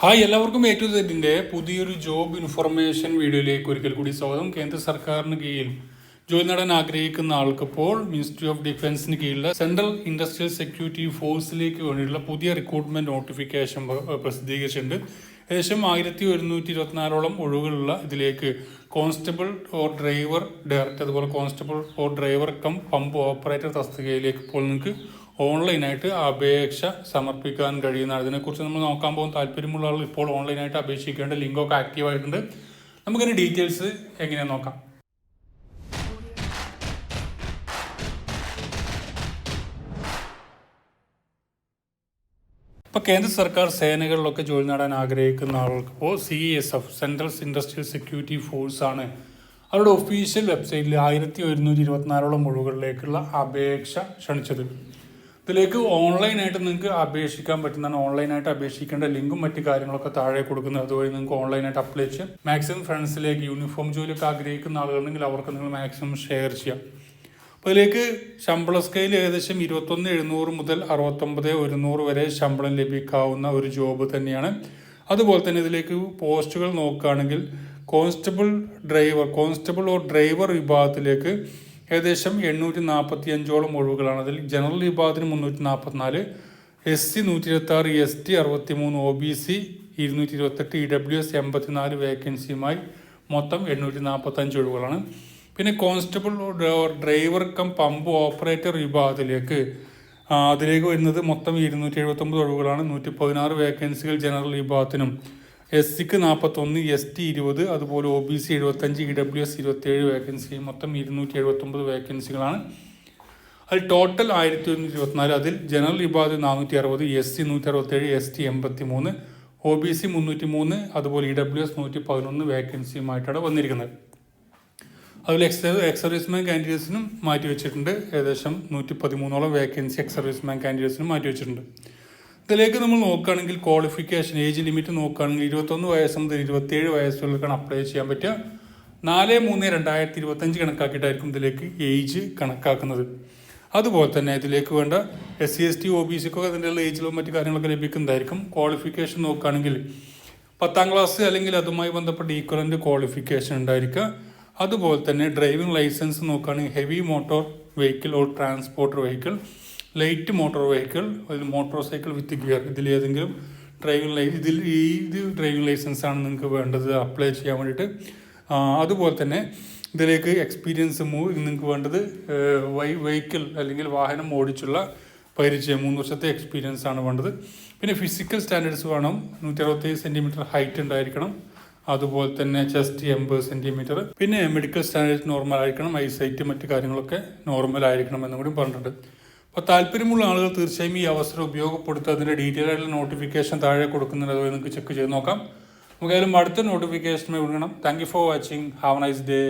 Hi എല്ലാവർക്കും A to സെറ്റിന്റെ പുതിയൊരു ജോബ് ഇൻഫർമേഷൻ വീഡിയോയിലേക്ക് ഒരിക്കൽ കൂടി സ്വാഗതം. കേന്ദ്ര സർക്കാരിന് കീഴിൽ ജോലി നേടാൻ ആഗ്രഹിക്കുന്ന ആൾക്കിപ്പോൾ മിനിസ്ട്രി ഓഫ് ഡിഫൻസിന് കീഴിലുള്ള സെൻട്രൽ ഇൻഡസ്ട്രിയൽ സെക്യൂരിറ്റി ഫോഴ്സിലേക്ക് വേണ്ടിയിട്ടുള്ള പുതിയ റിക്രൂട്ട്മെന്റ് നോട്ടിഫിക്കേഷൻ പ്ര- പ്രസിദ്ധീകരിച്ചിട്ടുണ്ട്. ഏകദേശം ആയിരത്തി ഒരുന്നൂറ്റി ഇരുപത്തിനാലോളം ഒഴിവുകളുള്ള ഇതിലേക്ക് കോൺസ്റ്റബിൾ ഓർ ഡ്രൈവർ ഡയറക്ടർ അതുപോലെ constable or driver cum pump operator തസ്തികയിലേക്ക് ഇപ്പോൾ നിങ്ങൾക്ക് ഓൺലൈനായിട്ട് അപേക്ഷ സമർപ്പിക്കാൻ കഴിയുന്ന അതിനെക്കുറിച്ച് നമ്മൾ നോക്കാൻ പോകുന്ന താല്പര്യമുള്ള ആൾ ഇപ്പോൾ ഓൺലൈനായിട്ട് അപേക്ഷിക്കേണ്ട ലിങ്കൊക്കെ ആക്റ്റീവ് ആയിട്ടുണ്ട് നമുക്കിതിന് ഡീറ്റെയിൽസ് എങ്ങനെയാണെന്ന് നോക്കാം. ഇപ്പോൾ കേന്ദ്ര സർക്കാർ സേനകളിലൊക്കെ ജോലി നേടാൻ ആഗ്രഹിക്കുന്ന ആളുകൾക്ക് ഇപ്പോൾ C S F central industrial security force ആണ്. അവരുടെ ഒഫീഷ്യൽ വെബ്സൈറ്റിൽ ആയിരത്തി ഒരുന്നൂറ്റി ഇരുപത്തിനാലോളം ഒഴിവുകളിലേക്കുള്ള അപേക്ഷ ക്ഷണിച്ചത്. ഇതിലേക്ക് ഓൺലൈനായിട്ട് നിങ്ങൾക്ക് അപേക്ഷിക്കാൻ പറ്റുന്നതാണ്. ഓൺലൈനായിട്ട് അപേക്ഷിക്കേണ്ട ലിങ്കും മറ്റു കാര്യങ്ങളൊക്കെ താഴെ കൊടുക്കുന്നത്. അതുവഴി നിങ്ങൾക്ക് ഓൺലൈനായിട്ട് അപ്ലൈ ചെയ്യാം. മാക്സിമം ഫ്രണ്ട്സിലേക്ക് യൂണിഫോം ജോലിയൊക്കെ ആഗ്രഹിക്കുന്ന ആളുകളുണ്ടെങ്കിൽ അവർക്ക് നിങ്ങൾ മാക്സിമം ഷെയർ ചെയ്യാം. അപ്പോൾ ഇതിലേക്ക് ശമ്പള സ്കെയിൽ ഏകദേശം ഇരുപത്തൊന്ന് എഴുന്നൂറ് മുതൽ അറുപത്തൊമ്പത് ഒരുന്നൂറ് വരെ ശമ്പളം ലഭിക്കാവുന്ന ഒരു ജോബ് തന്നെയാണ്. അതുപോലെ തന്നെ ഇതിലേക്ക് പോസ്റ്റുകൾ നോക്കുകയാണെങ്കിൽ constable driver constable or driver വിഭാഗത്തിലേക്ക് ഏകദേശം എണ്ണൂറ്റി നാൽപ്പത്തി അഞ്ചോളം ഒഴിവുകളാണ്. അതിൽ ജനറൽ വിഭാഗത്തിന് മുന്നൂറ്റി നാൽപ്പത്തിനാല് എസ് സി നൂറ്റി ഇരുപത്തി ആറ് എസ് ടി അറുപത്തി മൂന്ന് ഒ ബി സി ഇരുന്നൂറ്റി ഇരുപത്തെട്ട് ഇ ഡബ്ല്യു എസ് എൺപത്തിനാല് വേക്കൻസിയുമായി മൊത്തം എണ്ണൂറ്റി നാൽപ്പത്തഞ്ച് ഒഴിവുകളാണ്. പിന്നെ constable driver cum pump operator വിഭാഗത്തിലേക്ക് അതിലേക്ക് വരുന്നത് മൊത്തം ഇരുന്നൂറ്റി എഴുപത്തൊമ്പത് ഒഴിവുകളാണ്. നൂറ്റി പതിനാറ് വേക്കൻസികൾ ജനറൽ വിഭാഗത്തിനും എസ് സിക്ക് നാൽപ്പത്തൊന്ന് എസ് ടി ഇരുപത് അതുപോലെ ഒ ബി സി എഴുപത്തഞ്ച് ഇ ഡബ്ല്യു എസ് ഇരുപത്തേഴ് വേക്കൻസി മൊത്തം ഇരുന്നൂറ്റി എഴുപത്തൊമ്പത് വേക്കൻസികളാണ് അതിൽ ടോട്ടൽ ആയിരത്തി ഒരുന്നൂറ്റി ഇരുപത്തിനാല് അതിൽ ജനറൽ വിഭാഗത്തിൽ നാനൂറ്റി അറുപത് എസ് സി നൂറ്റി അറുപത്തേഴ് എസ് ടി എൺപത്തി മൂന്ന് ഒ ബി സി മുന്നൂറ്റി മൂന്ന് അതുപോലെ ഇ ഡബ്ല്യു എസ് നൂറ്റി പതിനൊന്ന് വേക്കൻസിയുമായിട്ടാണ് വന്നിരിക്കുന്നത്. അതിൽ എക്സ് എക്സ് സർവീസ്മാൻ കാൻഡിഡേറ്റ്സിനും മാറ്റി വെച്ചിട്ടുണ്ട് ഏകദേശം നൂറ്റി പതിമൂന്നോളം വേക്കൻസി എക്സ് സർവീസ്മാൻ കാൻഡിഡേറ്റ്സിനും മാറ്റി വെച്ചിട്ടുണ്ട് ഇതിലേക്ക് നമ്മൾ നോക്കുകയാണെങ്കിൽ ക്വാളിഫിക്കേഷൻ ഏജ് ലിമിറ്റ് നോക്കുകയാണെങ്കിൽ ഇരുപത്തൊന്ന് വയസ്സ് മുതൽ ഇരുപത്തേഴ് വയസ്സുകൾക്കാണ് അപ്ലൈ ചെയ്യാൻ പറ്റുക. നാല് മൂന്ന് രണ്ടായിരത്തി ഇരുപത്തഞ്ച് കണക്കാക്കിയിട്ടായിരിക്കും ഇതിലേക്ക് ഏജ് കണക്കാക്കുന്നത്. അതുപോലെ തന്നെ ഇതിലേക്ക് വേണ്ട S C S T O B സിക്കൊക്കെ അതിന്റെ ഏജിലും മറ്റു കാര്യങ്ങളൊക്കെ ലഭിക്കുന്നതായിരിക്കും. ക്വാളിഫിക്കേഷൻ നോക്കുകയാണെങ്കിൽ പത്താം ക്ലാസ് അല്ലെങ്കിൽ അതുമായി ബന്ധപ്പെട്ട ഈക്വലന്റ് ക്വാളിഫിക്കേഷൻ ഉണ്ടായിരിക്കുക. അതുപോലെ തന്നെ ഡ്രൈവിംഗ് ലൈസൻസ് നോക്കുകയാണെങ്കിൽ heavy motor vehicle or transporter vehicle light motor vehicle അതിൽ മോട്ടോർ സൈക്കിൾ വിത്ത് ഗിയർ. ഇതിലേതെങ്കിലും ഡ്രൈവിംഗ് ലൈ ഇതിൽ ഇത് ഡ്രൈവിംഗ് ലൈസൻസ് ആണ് നിങ്ങൾക്ക് വേണ്ടത് അപ്ലൈ ചെയ്യാൻ വേണ്ടിയിട്ട്. അതുപോലെ തന്നെ ഇതിലേക്ക് എക്സ്പീരിയൻസ് മൂവ് നിങ്ങൾക്ക് വേണ്ടത് വൈ വെഹിക്കിൾ അല്ലെങ്കിൽ വാഹനം ഓടിച്ചുള്ള പരിചയം മൂന്ന് വർഷത്തെ എക്സ്പീരിയൻസ് ആണ് വേണ്ടത്. പിന്നെ ഫിസിക്കൽ സ്റ്റാൻഡേർഡ്സ് വേണം. നൂറ്റി അറുപത്തേഴ് സെന്റിമീറ്റർ ഹൈറ്റ് ഉണ്ടായിരിക്കണം. അതുപോലെ തന്നെ ചെസ്റ്റ് എൺപത് സെന്റിമീറ്റർ പിന്നെ മെഡിക്കൽ സ്റ്റാൻഡേർഡ്സ് നോർമൽ ആയിരിക്കണം. ഐസൈറ്റ് മറ്റു കാര്യങ്ങളൊക്കെ നോർമൽ ആയിരിക്കണം എന്നും കൂടി പറഞ്ഞിട്ടുണ്ട്. അപ്പോൾ താല്പര്യമുള്ള ആളുകൾ തീർച്ചയായും ഈ അവസരം ഉപയോഗപ്പെടുത്തുക അതിന്റെ ഡീറ്റെയിൽ ആയിട്ടുള്ള നോട്ടിഫിക്കേഷൻ താഴെ കൊടുക്കുന്നുണ്ട്. അതുവഴി നിങ്ങൾക്ക് ചെക്ക് ചെയ്ത് നോക്കാം. നമുക്കായാലും അടുത്ത നോട്ടിഫിക്കേഷനുമായി വിടണം thank you for watching have nice day